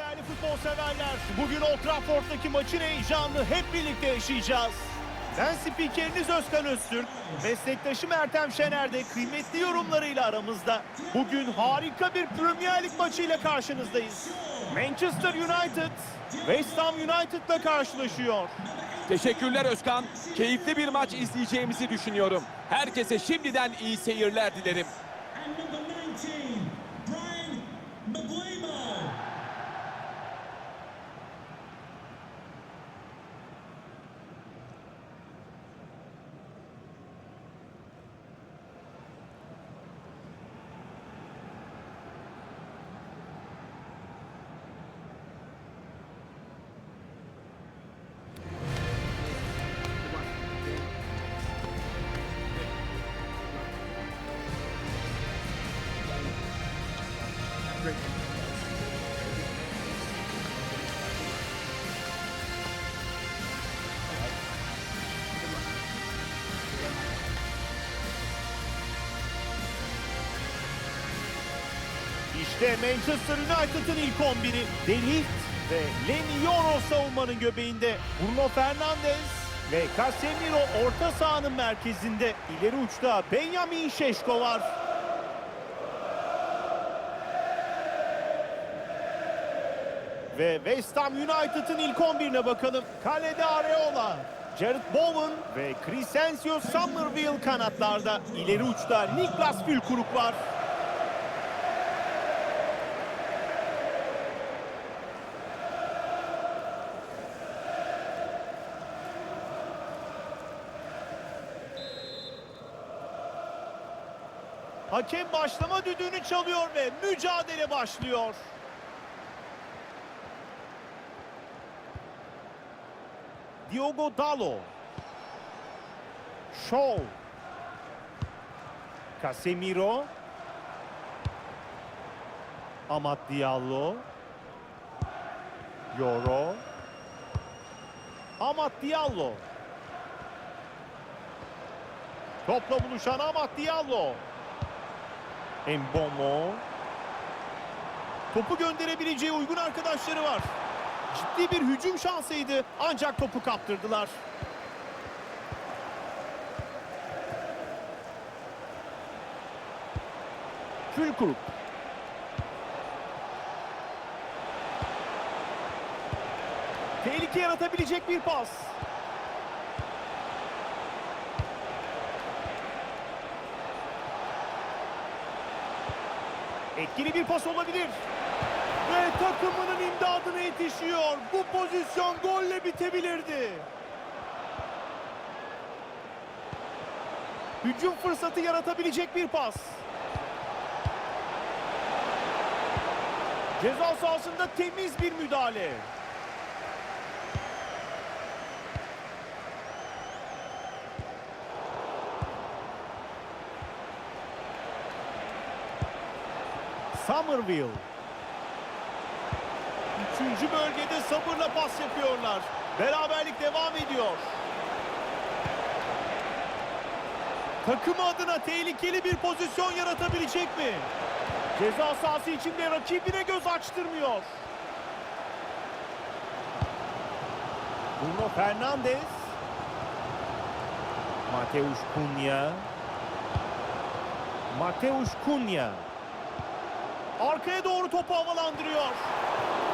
değerli futbol severler. Bugün Old Trafford'daki maçın heyecanını hep birlikte yaşayacağız. Ben spikeriniz Özkan Öztürk. Meslektaşım Ertem Şener de kıymetli yorumlarıyla aramızda. Bugün harika bir Premier Lig maçıyla karşınızdayız. Manchester United, West Ham United'la karşılaşıyor. Teşekkürler Özkan. Keyifli bir maç izleyeceğimizi düşünüyorum. Herkese şimdiden iyi seyirler dilerim. İşte Manchester United'ın ilk 11'i. Deliht ve Lenny Yoro savunmanın göbeğinde. Bruno Fernandes ve Casemiro orta sahanın merkezinde. İleri uçta Benjamin Şeşko var. Ve West Ham United'ın ilk 11'ine bakalım. Kalede Areola, Jared Bowen ve Crescencio Somerville kanatlarda. İleri uçta Niklas Fülkuruk var. Hakem başlama düdüğünü çalıyor ve mücadele başlıyor. Diogo Dalo. Shaw. Casemiro. Amat Diallo. Yoro. Amat Diallo. Topla buluşan Amat Diallo. Embomo. Topu gönderebileceği uygun arkadaşları var. Ciddi bir hücum şansıydı ancak topu kaptırdılar. Fülkuruk. Tehlike yaratabilecek bir pas. Etkili bir pas olabilir. Ve takımının imdadına yetişiyor. Bu pozisyon golle bitebilirdi. Hücum fırsatı yaratabilecek bir pas. Ceza sahasında temiz bir müdahale. Somerville. Üçüncü bölgede sabırla pas yapıyorlar. Beraberlik devam ediyor. Takımı adına tehlikeli bir pozisyon yaratabilecek mi? Ceza sahası içinde rakibine göz açtırmıyor. Bruno Fernandes. Mateusz Cunha. Mateusz Cunha. Arkaya doğru topu havalandırıyor.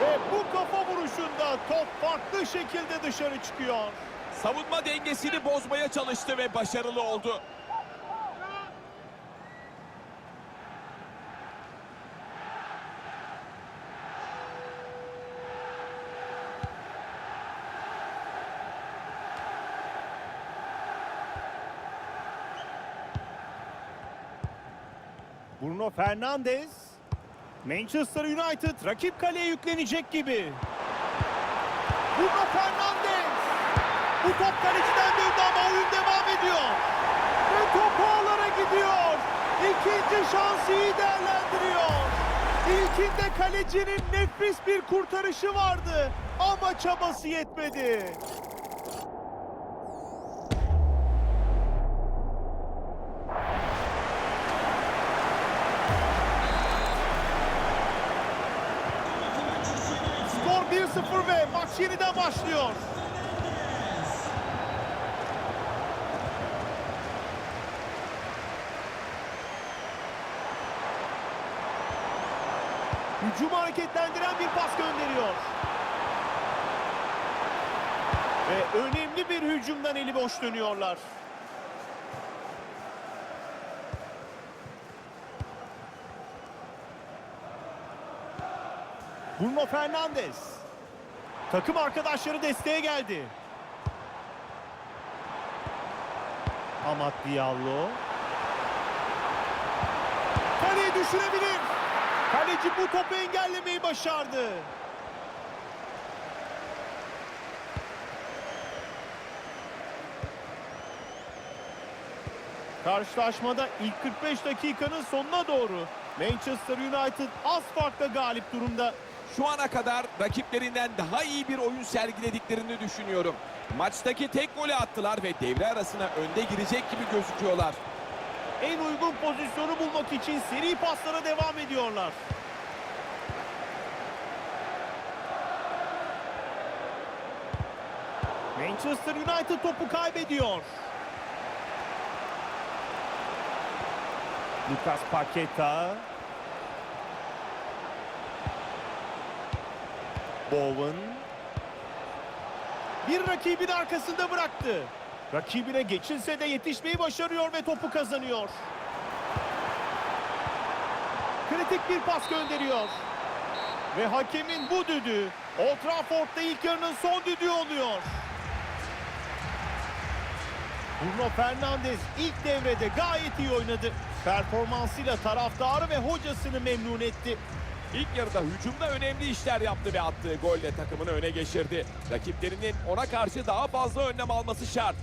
Ve bu kafa vuruşunda top farklı şekilde dışarı çıkıyor. Savunma dengesini bozmaya çalıştı ve başarılı oldu. Bruno Fernandes. Manchester United rakip kaleye yüklenecek gibi. Bruno Fernandes. Bu top kaleciden döndü ama oyun devam ediyor. Ve top ağlara gidiyor. İkinci şansı iyi değerlendiriyor. İlkinde kalecinin nefis bir kurtarışı vardı. Ama çabası yetmedi. Ve maç yeniden başlıyor. Hücumu hareketlendiren bir pas gönderiyor. Ve önemli bir hücumdan eli boş dönüyorlar. Bruno Fernandes. Takım arkadaşları desteğe geldi. Amat Diallo. Kaleye düşürebilir. Kaleci bu topu engellemeyi başardı. Karşılaşmada ilk 45 dakikanın sonuna doğru Manchester United az farkla galip durumda. Şu ana kadar rakiplerinden daha iyi bir oyun sergilediklerini düşünüyorum. Maçtaki tek golü attılar ve devre arasına önde girecek gibi gözüküyorlar. En uygun pozisyonu bulmak için seri paslara devam ediyorlar. Manchester United topu kaybediyor. Lucas Paqueta. Bowen. Bir rakibin arkasında bıraktı. Rakibine geçilse de yetişmeyi başarıyor ve topu kazanıyor. Kritik bir pas gönderiyor. Ve hakemin bu düdüğü Old Trafford'da ilk yarının son düdüğü oluyor. Bruno Fernandes ilk devrede gayet iyi oynadı. Performansıyla taraftarı ve hocasını memnun etti. İlk yarıda hücumda önemli işler yaptı ve attığı golle takımını öne geçirdi. Rakiplerinin ona karşı daha fazla önlem alması şart.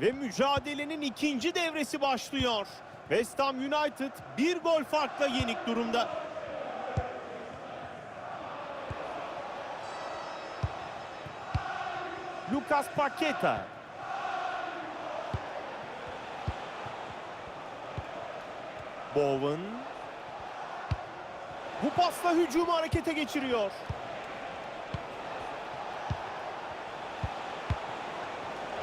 Ve mücadelenin ikinci devresi başlıyor. West Ham United bir gol farkla yenik durumda. Lucas Paqueta. Bowen. Bu pasla hücumu harekete geçiriyor.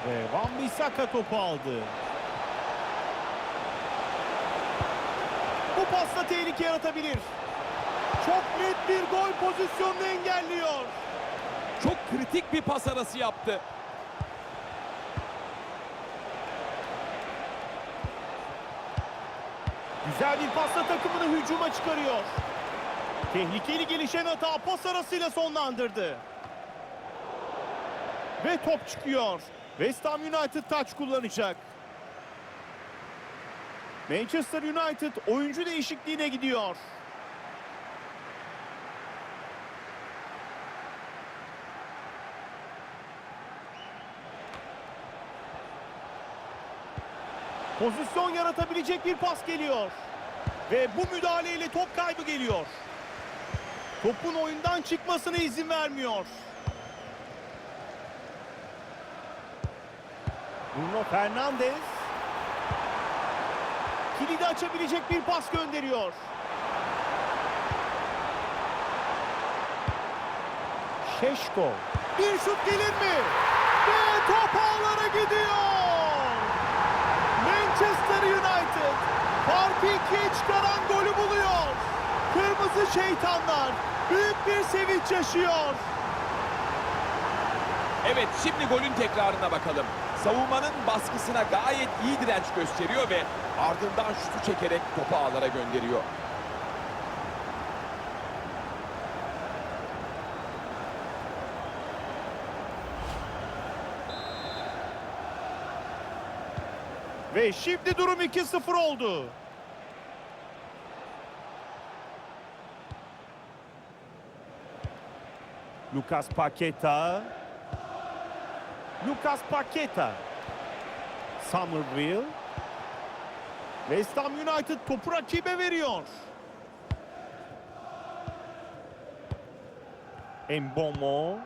Ve Van Bissaka topu aldı. Bu pasla tehlike yaratabilir. Çok net bir gol pozisyonunu engelliyor. Çok kritik bir pas arası yaptı. Güzel bir pasla takımını hücuma çıkarıyor. Tehlikeli gelişen hata pas arasıyla sonlandırdı. Ve top çıkıyor. West Ham United taç kullanacak. Manchester United oyuncu değişikliğine gidiyor. Pozisyon yaratabilecek bir pas geliyor. Ve bu müdahaleyle top kaybı geliyor. Topun oyundan çıkmasına izin vermiyor. Bruno Fernandes kilidi açabilecek bir pas gönderiyor. Şeşko bir şut gelir mi? Ve top ağlara gidiyor. Manchester United ikiye çıkaran golü buluyor. Kırmızı şeytanlar büyük bir sevinç yaşıyor. Evet şimdi golün tekrarına bakalım. Savunmanın baskısına gayet iyi direnç gösteriyor ve ardından şutu çekerek topu ağlara gönderiyor. Ve şimdi durum 2-0 oldu. Lucas Paqueta. Lucas Paqueta. Somerville. West Ham United topu rakibe veriyor. Embomo.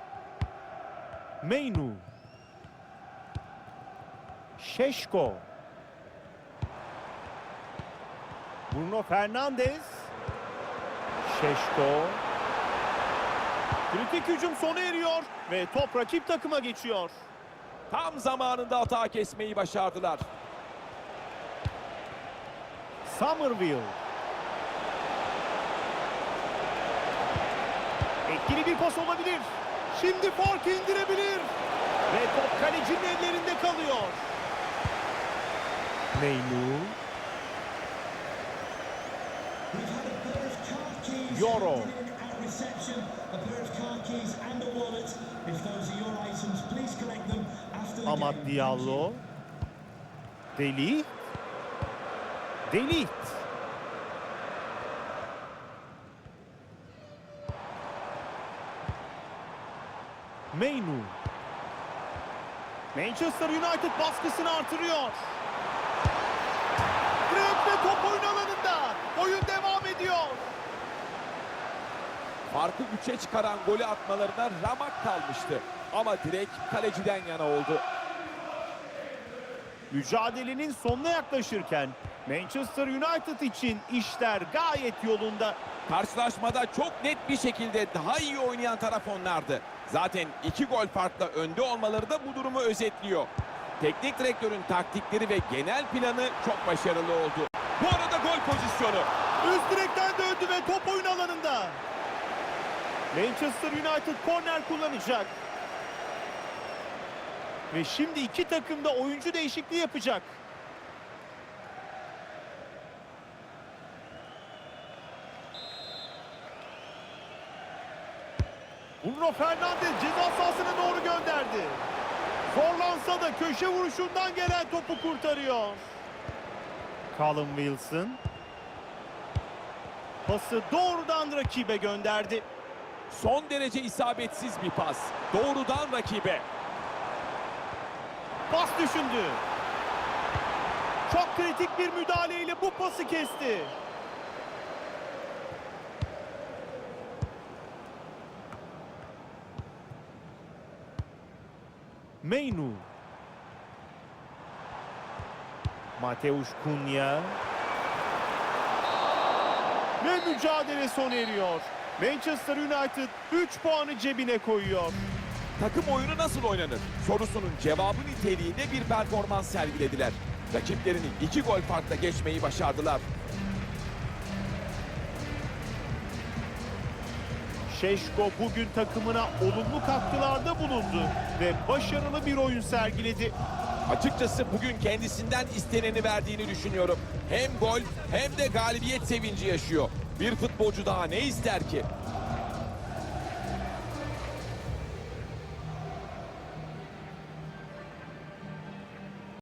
Meynu. Şeşko. Bruno Fernandes. Şeşko. Kritik hücum sona eriyor ve top rakip takıma geçiyor. Tam zamanında hata kesmeyi başardılar. Somerville. Etkili bir pas olabilir. Şimdi farkı indirebilir. Ve top kalecinin ellerinde kalıyor. Meynu. We've had a pair of car keys and a wallet. If those are your items, please collect them after the Amad game. Diallo. Deli. Deli. Meynu. Manchester United baskısını artırıyor. Direkt ve top oyun alanında. Oyun devam ediyor. Farkı 3'e çıkaran golü atmalarına ramak kalmıştı. Ama direkt kaleciden yana oldu. Mücadelenin sonuna yaklaşırken Manchester United için işler gayet yolunda. Karşılaşmada çok net bir şekilde daha iyi oynayan taraf onlardı. Zaten iki gol farkla önde olmaları da bu durumu özetliyor. Teknik direktörün taktikleri ve genel planı çok başarılı oldu. Bu arada gol pozisyonu. Üst direkten döndü ve top oyun alanında. Manchester United korner kullanacak. Ve şimdi iki takım da oyuncu değişikliği yapacak. Bruno Fernandes ceza sahasına doğru gönderdi. Zorlansa da köşe vuruşundan gelen topu kurtarıyor. Callum Wilson Pası doğrudan rakibe gönderdi. Son derece isabetsiz bir pas. Doğrudan rakibe. Pas düşündü. Çok kritik bir müdahaleyle bu pası kesti. Meynu. Mateusz Cunha. Ve mücadele sona eriyor. Manchester United 3 puanı cebine koyuyor. Takım oyunu nasıl oynanır? Sorusunun cevabı niteliğinde bir performans sergilediler. Rakiplerini iki gol farkla geçmeyi başardılar. Şeşko bugün takımına olumlu katkılarda bulundu ve başarılı bir oyun sergiledi. Açıkçası bugün kendisinden isteneni verdiğini düşünüyorum. Hem gol hem de galibiyet sevinci yaşıyor. Bir futbolcu daha ne ister ki?